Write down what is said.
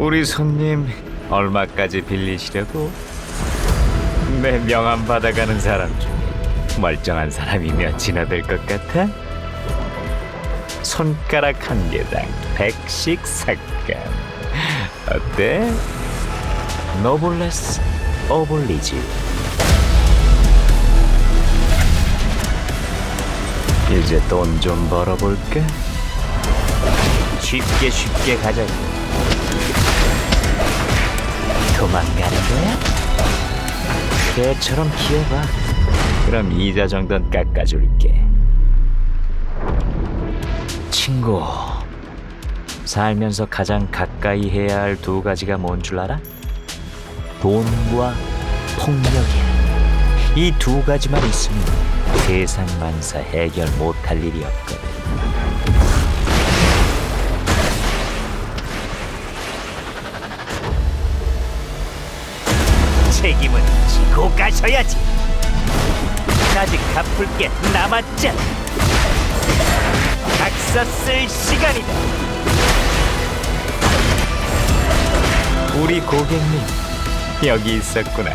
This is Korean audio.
우리 손님 얼마까지 빌리시려고? 내 명함 받아가는 사람 중에 멀쩡한 사람이 몇이나 될 것 같아? 손가락 한 개당 백씩 삭감 어때? 노블레스 오블리지 이제 돈 좀 벌어볼까? 쉽게 쉽게 가자고 도망가는 거야? 개처럼 키워봐 그럼 이자 정도는 깎아줄게 친구 살면서 가장 가까이 해야 할 두 가지가 뭔 줄 알아? 돈과 폭력이야 이 두 가지만 있으면 세상 만사 해결 못할 일이 없거든 책임은 지고 가셔야지. 아직 갚을 게 남았잖아. 각서 쓸 시간이다. 우리 고객님 여기 있었구나.